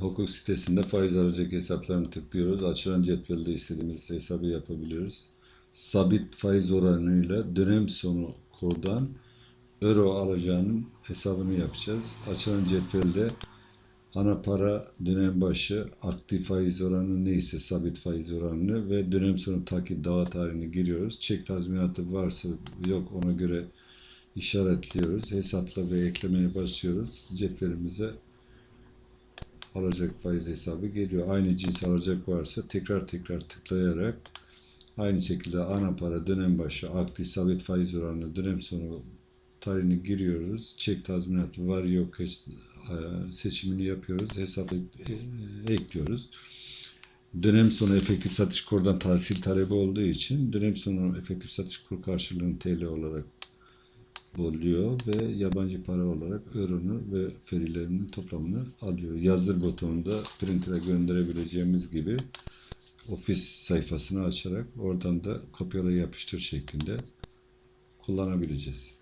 Hukuk sitesinde faiz alacak hesaplarını tıklıyoruz. Açılan cetvelde istediğimiz hesabı yapabiliyoruz. Sabit faiz oranıyla dönem sonu kurdan euro alacağının hesabını yapacağız. Açılan cetvelde ana para dönem başı aktif faiz oranı neyse sabit faiz oranını ve dönem sonu takip dava tarihini giriyoruz. Çek tazminatı varsa yok ona göre işaretliyoruz. Hesapla ve eklemeye basıyoruz. Cetvelimize alacak faiz hesabı geliyor. Aynı cins alacak varsa tekrar tekrar tıklayarak aynı şekilde ana para dönem başı aktif sabit faiz oranı dönem sonu tarihini giriyoruz. Çek tazminatı var yok e, seçimini yapıyoruz. Hesapla e, ekliyoruz. Dönem sonu efektif satış kurdan tahsil talebi olduğu için dönem sonu efektif satış kur karşılığını TL olarak buluyor ve yabancı para olarak euronu ve ferilerinin toplamını alıyor. Yazdır butonunda printer'a gönderebileceğimiz gibi ofis sayfasını açarak oradan da kopyala yapıştır şeklinde kullanabileceğiz.